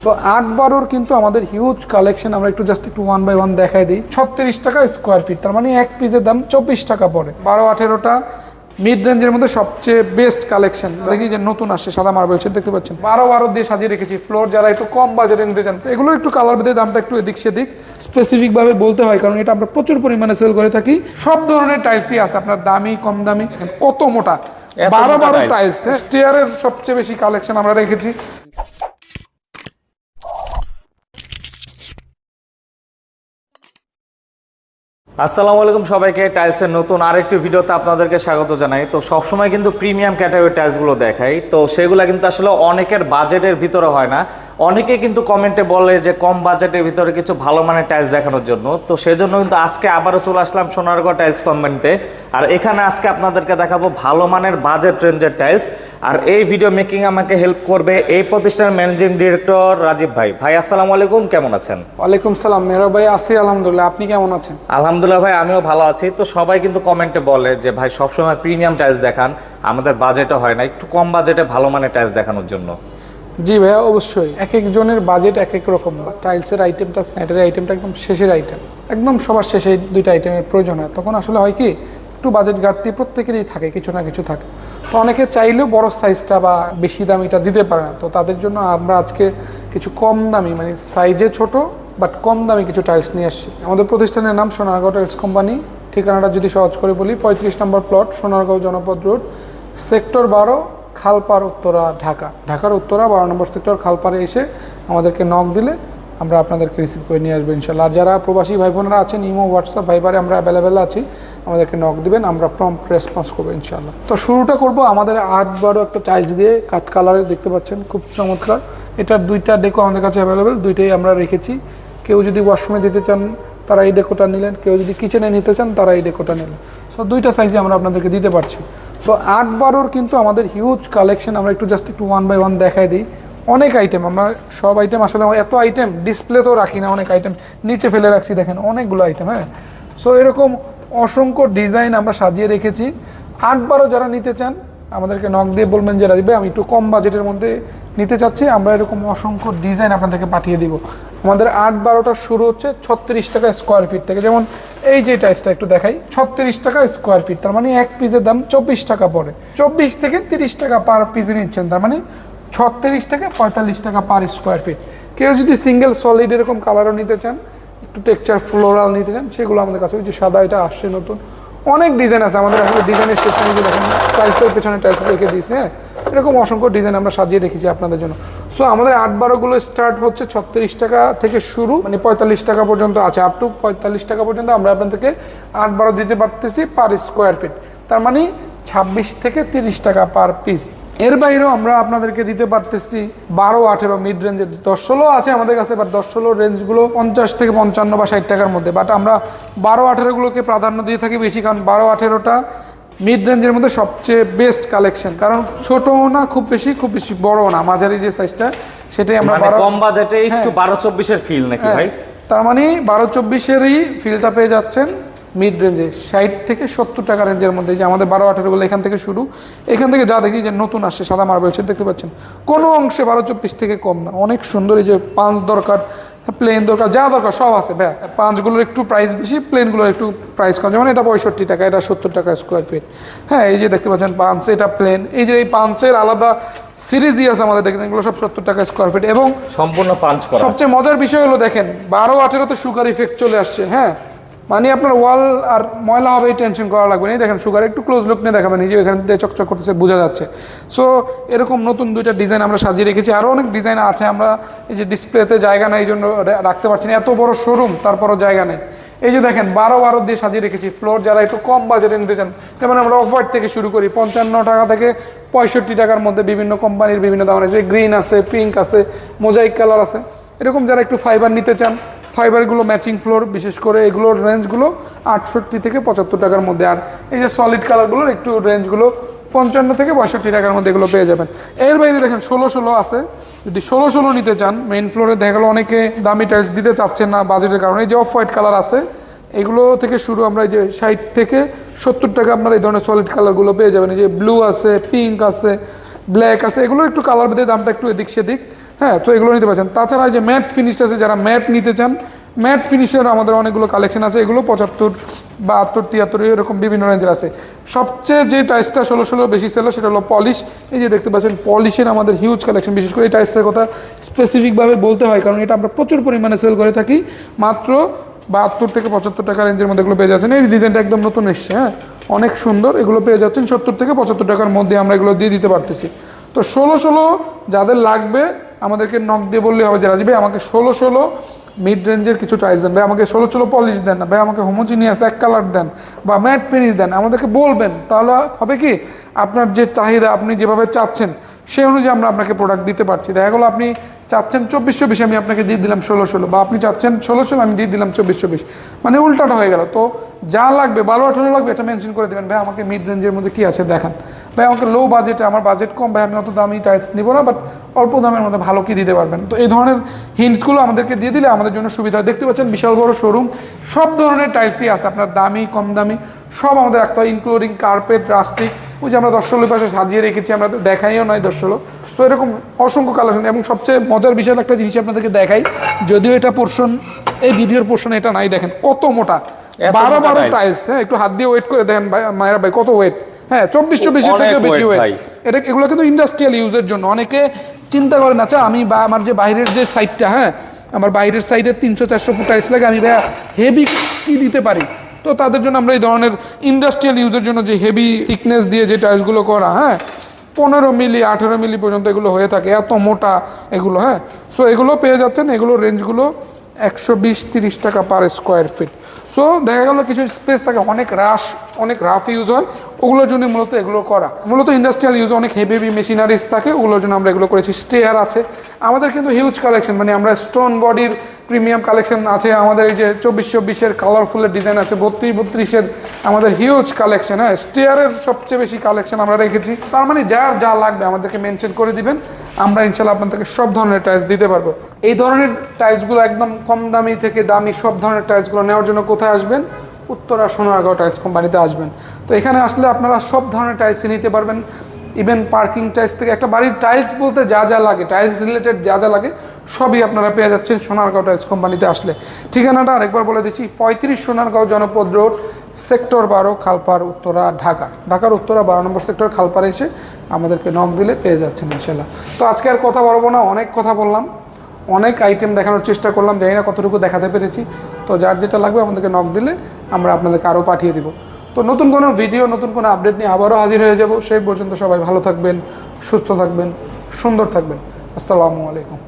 তো আট বারোর কিন্তু আমাদের হিউজ কালেকশন আমরা একটু জাস্ট একটু ওয়ান বাই ওয়ান দেখাই দিই। ছত্রিশ টাকা স্কোয়ার ফিট তার মানে এক পিসের দাম চব্বিশ টাকা পড়ে। বারো আঠেরোটা মিড রেঞ্জের মধ্যে সবচেয়ে বেস্ট কালেকশন দেখি যে নতুন আসছে সাদা মার্বেল সেট দেখতে পাচ্ছেন। বারো বারো দিয়ে সাজিয়ে রেখেছি। ফ্লোর যারা একটু কম বাজেটে নিতে চান এগুলো একটু কালার বেঁধে দামটা একটু এদিক সেদিক স্পেসিফিকভাবে বলতে হয় কারণ এটা আমরা প্রচুর পরিমাণে সেল করে থাকি। সব ধরনের টাইলসই আছে আপনার দামি কম দামি কত মোটা। বারো বারো টাইলস স্টেয়ারের সবচেয়ে বেশি কালেকশন আমরা রেখেছি। আসসালামু আলাইকুম সবাইকে টাইলসের নতুন আরেকটি ভিডিওতে আপনাদেরকে স্বাগত জানাই। তো সবসময় কিন্তু প্রিমিয়াম ক্যাটাগরি টাইলসগুলো দেখাই। তো সেগুলো কিন্তু আসলে অনেকের বাজেটের ভিতরে হয় না। অনেকে কিন্তু কমেন্টে বলে যে কম বাজেটের ভিতরে কিছু ভালো মানের টাইলস দেখানোর জন্য। তো সেজন্য কিন্তু আজকে আবারও চলে আসলাম সোনারগড় টাইলস কোম্পানিতে আর এখানে আজকে আপনাদেরকে দেখাবো ভালো মানের বাজেট রেঞ্জের টাইলস আর এই ভিডিও মেকিং আমাকে হেল্প করবে এই প্রতিষ্ঠানের ম্যানেজিং ডিরেক্টর রাজীব ভাই। ভাই আসসালামু আলাইকুম কেমন আছেন? ওয়ালাইকুম সালাম। মেহরা ভাই আছি আলহামদুলিল্লাহ। আপনি কেমন আছেন? আলহামদুলিল্লাহ ভাই আমিও ভালো আছি। তো সবাই কিন্তু কমেন্টে বলে যে ভাই সবসময় প্রিমিয়াম টাইলস দেখান। আমাদের বাজেটও হয় না। একটু কম বাজেটে ভালো মানের টাইলস দেখানোর জন্য। জি ভাইয়া, অবশ্যই। এক একজনের বাজেট এক এক রকম। টাইলসের আইটেমটা স্যানিটারি আইটেমটা একদম শেষের আইটেম একদম সবার শেষে দুইটা আইটেমের প্রয়োজন হয়। তখন আসলে হয় কি, একটু বাজেট ঘাটতি প্রত্যেকেরই থাকে, কিছু না কিছু থাকে। তো অনেকে চাইলেও বড় সাইজটা বা বেশি দামিটা দিতে পারে না। তো তাদের জন্য আমরা আজকে কিছু কম দামি মানে সাইজে ছোট বাট কম দামি কিছু টাইলস নিয়ে আসছি। আমাদের প্রতিষ্ঠানের নাম সোনারগাঁও টাইলস কোম্পানি ঠিকানাটা যদি সহজ করে বলি, পঁয়ত্রিশ নম্বর প্লট সোনারগাঁও জনপদ রোড সেক্টর বারো খালপাড় উত্তরা, ঢাকা। ঢাকার উত্তরা, বারো নম্বর সেক্টর খালপাড়ে এসে আমাদেরকে নক দিলে আমরা আপনাদেরকে রিসিভ করে নিয়ে আসব ইনশাল্লাহ আর যারা প্রবাসী ভাই বোনেরা আছেন, ইমো, হোয়াটসঅ্যাপ, ভাইবারে আমরা অ্যাভেলেবেল আছি, আমাদেরকে নক দিবেন, আমরা প্রম্পট রেসপন্স করব ইনশাল্লাহ তো শুরুটা করব আমাদের আট বারো একটা টাইলস দিয়ে, কাঠ কালারে দেখতে পাচ্ছেন, খুব চমৎকার। এটার দুইটা ডেকো আমাদের কাছে অ্যাভেলেবেল দুইটাই আমরা রেখেছি। কেউ যদি ওয়াশরুমে দিতে চান, তারা এই ডেকোটা নিলেন। কেউ যদি কিচেনে নিতে চান, তারা এই ডেকোটা নিলেন। সো দুইটা সাইজে আমরা আপনাদেরকে দিতে পারছি। তো আট বারোর কিন্তু আমাদের হিউজ কালেকশন আমরা একটু জাস্ট একটু ওয়ান বাই ওয়ান দেখাই দিই। অনেক আইটেম আমরা সব আইটেম আসলে এত আইটেম ডিসপ্লে তো রাখি না, অনেক আইটেম নিচে ফেলে রাখছি, দেখেন অনেকগুলো আইটেম হ্যাঁ। সো এরকম অসংখ্য ডিজাইন আমরা সাজিয়ে রেখেছি। আট বারো যারা নিতে চান আমাদেরকে নক দিয়ে বলবেন যে, রাজীব ভাই, আমি একটু কম বাজেটের মধ্যে নিতে চাচ্ছি, আমরা এরকম অসংখ্য ডিজাইন আপনাদেরকে পাঠিয়ে দিব। আমাদের আট বারোটা শুরু হচ্ছে ছত্রিশ টাকা স্কোয়ার ফিট থেকে। যেমন এই যে টাইসটা একটু দেখাই, ছত্রিশ টাকা স্কোয়ার ফিট তার মানে এক পিসের দাম চব্বিশ টাকা পড়ে। চব্বিশ থেকে তিরিশ টাকা পার পিসে নিচ্ছেন, তার মানে ছত্রিশ থেকে পঁয়তাল্লিশ টাকা পার স্কোয়ার ফিট কেউ যদি সিঙ্গেল সলিড এরকম কালারও নিতে চান, একটু টেক্সচার ফ্লোরাল নিতে চান, সেগুলো আমাদের কাছে ওই যে সাদা, এটা আসছে নতুন। অনেক ডিজাইন আছে। আমাদের আসলে ডিজাইনের শেষ নেই দেখেন পেছনে টাইলস রেখে দিয়েছে হ্যাঁ? এরকম অসংখ্য ডিজাইন আমরা সাজিয়ে রেখেছি আপনাদের জন্য। সো আমাদের আট বারোগুলো স্টার্ট হচ্ছে ছত্রিশ টাকা থেকে শুরু মানে পঁয়তাল্লিশ টাকা পর্যন্ত আছে। আপ টু পঁয়তাল্লিশ টাকা পর্যন্ত আমরা আপনাদেরকে আট বারো দিতে পারতেছি পার স্কোয়ার ফিট তার মানে ছাব্বিশ থেকে তিরিশ টাকা পার পিস এর বাইরেও আমরা আপনাদেরকে দিতে পারতেছি বারো আঠেরো মিড রেঞ্জের দশ ষোলো আছে আমাদের কাছে বাট দশ ষোলো রেঞ্জগুলো পঞ্চাশ থেকে পঞ্চান্ন বা ষাট টাকার মধ্যে। বাট আমরা বারো আঠেরোগুলোকে প্রাধান্য দিয়ে থাকি বেশি কারণ বারো আঠেরোটা মিড রেঞ্জের মধ্যে সবচেয়ে বেস্ট কালেকশন কারণ ছোটও না খুব বেশি খুব বেশি বড়ও না। মাঝারি যে সাইজটা সেটাই আমরা মানে বারো কম বাজেটে একটু বারো চব্বিশের ফিল নাকি হ্যাঁ, ভাই? তার মানে বারো চব্বিশেরই ফিলটা পেয়ে যাচ্ছেন। মিড রেঞ্জে ষাট থেকে সত্তর টাকা রেঞ্জের মধ্যে যে আমাদের বারো আঠেরোগুলো এখান থেকে শুরু এখান থেকে যা দেখি যে নতুন আসছে সাদা মার্বেল সেটা দেখতে পাচ্ছেন। কোনো অংশে বারো চব্বিশ থেকে কম না অনেক সুন্দর এই যে পাঁচ দরকার প্লেন দরকার যা দরকার সব আছে ভাই। পাঁচগুলোর একটু প্রাইস বেশি প্লেনগুলোর একটু প্রাইস কম। যেমন এটা পঁয়ষট্টি টাকা এটা সত্তর টাকা স্কোয়ার ফিট হ্যাঁ এই যে দেখতে পাচ্ছেন পাঁচ এটা প্লেন এই যে এই পাঁচের আলাদা সিরিজই আছে আমাদের দেখেন এগুলো সব সত্তর টাকা স্কোয়ার ফিট এবং সম্পূর্ণ পাঁচ সবচেয়ে মজার বিষয় হলো দেখেন বারো আঠেরোতে সুগার ইফেক্ট চলে আসছে হ্যাঁ। মানে আপনার ওয়াল আর ময়লা হবে, এই টেনশন করা লাগবে না। দেখেন সুগার একটু ক্লোজ লুক নিয়ে দেখাবেন যে এখান থেকে চকচক করতেছে, বোঝা যাচ্ছে। সো এরকম নতুন দুইটা ডিজাইন আমরা সাজিয়ে রেখেছি। আরও অনেক ডিজাইন আছে, আমরা এই যে ডিসপ্লেতে জায়গা নেই, এই জন্য রাখতে পারছি না। এত বড় শোরুম তারপরও জায়গা নেই। এই যে দেখেন, বারো বারো দিয়ে সাজিয়ে রেখেছি। ফ্লোর যারা একটু কম বাজেটে নিতে চান, যেমন আমরা অফ হোয়াইট থেকে শুরু করি, পঞ্চান্ন টাকা থেকে পঁয়ষট্টি টাকার মধ্যে বিভিন্ন কোম্পানির বিভিন্ন দাম আছে। গ্রিন আছে পিঙ্ক আছে মোজাইক কালার আছে। এরকম যারা একটু ফাইবার নিতে চান ফাইবারগুলো ম্যাচিং ফ্লোর, বিশেষ করে এগুলোর রেঞ্জগুলো আটষট্টি থেকে পঁচাত্তর টাকার মধ্যে। আর এই যে সলিড কালারগুলোর একটু রেঞ্জগুলো পঞ্চান্ন থেকে পঁয়ষট্টি টাকার মধ্যে এগুলো পেয়ে যাবেন। এর বাইরে দেখেন ষোলো ষোলো আছে। যদি ষোলো ষোলো নিতে চান মেইন ফ্লোরে দেখা গেলো অনেকে দামি টাইলস দিতে চাচ্ছেন না বাজেটের কারণে। এই যে অফ হোয়াইট কালার আছে, এগুলো থেকে শুরু আমরা এই যে ষাট থেকে সত্তর টাকা আপনারা এই ধরনের সলিড কালারগুলো পেয়ে যাবেন। এই যে ব্লু আছে পিঙ্ক আছে ব্ল্যাক আছে এগুলো একটু কালার বেঁধে দামটা একটু এদিক সেদিক। হ্যাঁ তো এগুলো নিতে পারছেন। তাছাড়া যে ম্যাট ফিনিশ আছে, যারা ম্যাট নিতে চান, ম্যাট ফিনিশের আমাদের অনেকগুলো কালেকশন আছে। এগুলো পঁচাত্তর, বাহাত্তর, তিয়াত্তর, এরকম বিভিন্ন রেঞ্জের আছে। সবচেয়ে যে টাইসটা ষোলো ষোলো বেশি সেল সেটা হলো পলিশ এই যে দেখতে পাচ্ছেন পলিশের আমাদের হিউজ কালেকশন বিশেষ করে এই টাইসটার কথা স্পেসিফিকভাবে বলতে হয়, কারণ এটা আমরা প্রচুর পরিমাণে সেল করে থাকি। মাত্র বাহাত্তর থেকে পঁচাত্তর টাকা রেঞ্জের মধ্যে এগুলো পেয়ে যাচ্ছেন। এই ডিজাইনটা একদম নতুন এসছে হ্যাঁ? অনেক সুন্দর, এগুলো পেয়ে যাচ্ছেন সত্তর থেকে পঁচাত্তর টাকার মধ্যে আমরা এগুলো দিয়ে দিতে পারতেছি। তো ষোলো ষোলো যাদের লাগবে আমাদেরকে নক দিয়ে বললে হবে যে, রাজীব ভাই, আমাকে ষোলো ষোলো মিড রেঞ্জের কিছু টাইস দেন। ভাই, আমাকে ষোলো ষোলো পলিশ দেন না। ভাই, আমাকে হোমোজিনিয়াস এক কালার দেন বা ম্যাট ফিনিশ দেন। আমাদেরকে বলবেন। তাহলে হবে কি? আপনার যে চাহিদা আপনি যেভাবে চাচ্ছেন, সেই অনুযায়ী আমরা আপনাকে প্রোডাক্ট দিতে পারছি। দেখা গেলো আপনি চাচ্ছেন চব্বিশ চব্বিশ, আমি আপনাকে দিয়ে দিলাম ষোলো ষোলো বা আপনি চাচ্ছেন ষোলো ষোলো, আমি দিয়ে দিলাম চব্বিশ চব্বিশ। মানে উল্টাটা হয়ে গেল। তো যা লাগবে, বারো আঠারো লাগবে, এটা মেনশন করে দেবেন। ভাই, আমাকে মিড রেঞ্জের মধ্যে কী আছে দেখান। ভাই আমাকে লো বাজেটে আমার বাজেট কম ভাই আমি অত দামি টাইলস নিব না বাট অল্প দামের মধ্যে ভালো কি দিতে পারবেন? তো এই ধরনের হিন্টসগুলো আমাদেরকে দিয়ে দিলে আমাদের জন্য সুবিধা হয়। দেখতে পাচ্ছেন বিশাল বড় শোরুম সব ধরনের টাইলসই আছে আপনার দামি কম দামি সব আমাদের রাখতে হয় ইনক্লুডিং কার্পেট রাস্টিক ওই যে আমরা দর্শলের পাশে সাজিয়ে রেখেছি আমরা তো দেখাইও নয় দর্শলো সো এরকম অসংখ্য কালেকশন এবং সবচেয়ে মজার বিষয় একটা জিনিস আপনাদেরকে দেখাই যদিও এটা পোর্শন এই ভিডিওর পোর্শন এটা নাই দেখেন কত মোটা। বারো বারো টাইলস হ্যাঁ একটু হাত দিয়ে ওয়েট করে দেখেন ভাই মায়েরা ভাই কত ওয়েট হ্যাঁ চব্বিশ চব্বিশের অনেক থেকে বেশি ওয়েট এটা এগুলো কিন্তু ইন্ডাস্ট্রিয়াল ইউজের জন্য। অনেকে চিন্তা করেন আচ্ছা আমি বা আমার যে বাইরের যে সাইডটা হ্যাঁ আমার বাইরের সাইডে তিনশো চারশো ফুট টাইলস লাগে আমি ভাই হেভি কি দিতে পারি? তো তাদের জন্য আমরা এই ধরনের ইন্ডাস্ট্রিয়াল ইউজের জন্য যে হেভি থিকনেস দিয়ে যে টাইলসগুলো করা হ্যাঁ পনেরো মিলি আঠেরো মিলি পর্যন্ত এগুলো হয়ে থাকে। এত মোটা এগুলো হ্যাঁ। সো এগুলো পেয়ে যাচ্ছেন এগুলো রেঞ্জগুলো একশো বিশ তিরিশ টাকা পার স্কোয়ার ফিট সো দেখা গেল কিছু স্পেস থাকে অনেক রাশ অনেক রাফ ইউজ হয়, ওগুলোর জন্য মূলত এগুলো করা। মূলত ইন্ডাস্ট্রিয়াল ইউজ অনেক হেভি হেভি মেশিনারিজ থাকে, ওগুলোর জন্য আমরা এগুলো করেছি। স্টেয়ার আছে। আমাদের কিন্তু হিউজ কালেকশন মানে আমরা স্টোন বডির প্রিমিয়াম কালেকশন আছে। আমাদের এই যে চব্বিশ চব্বিশের কালারফুলের ডিজাইন আছে, বত্রিশ বত্রিশের আমাদের হিউজ কালেকশন হ্যাঁ স্টেয়ারের সবচেয়ে বেশি কালেকশন আমরা রেখেছি। তার মানে যার যা লাগবে আমাদেরকে মেনশন করে দিবেন, আমরা ইনশাল্লাহ আপনাদেরকে সব ধরনের টাইলস দিতে পারব। এই ধরনের টাইলসগুলো একদম কম দামি থেকে দামি সব ধরনের টাইলসগুলো নেওয়ার জন্য কোথায় আসবেন? উত্তরা সোনারগাঁও টাইলস কোম্পানিতে আসবেন। তো এখানে আসলে আপনারা সব ধরনের টাইলসই নিতে পারবেন। ইভেন পার্কিং টাইলস থেকে একটা বাড়ির টাইলস বলতে যা যা লাগে টাইলস রিলেটেড যা যা লাগে, সবই আপনারা পেয়ে যাচ্ছেন সোনারগাঁও টাইলস কোম্পানিতে আসলে। ঠিকানাটা আরেকবার বলে দিচ্ছি, পঁয়ত্রিশ সোনারগাঁও জনপদ রোড, সেক্টর বারো খালপার উত্তরা, ঢাকা। ঢাকার উত্তরা বারো নম্বর সেক্টর খালপার এসে আমাদেরকে নক দিলে পেয়ে যাচ্ছেন ইনশাল্লাহ তো আজকে আর কথা বলব না, অনেক কথা বললাম। অনেক আইটেম দেখানোর চেষ্টা করলাম, জানি না কতটুকু দেখাতে পেরেছি। তো যার যেটা লাগবে আমাদেরকে নক দিলে আমরা আপনাদেরকে আরও পাঠিয়ে দেবো। তো নতুন কোনো ভিডিও নতুন কোনো আপডেট নিয়ে আবারও হাজির হয়ে যাব। সেই পর্যন্ত সবাই ভালো থাকবেন, সুস্থ থাকবেন, সুন্দর থাকবেন। আসসালামু আলাইকুম।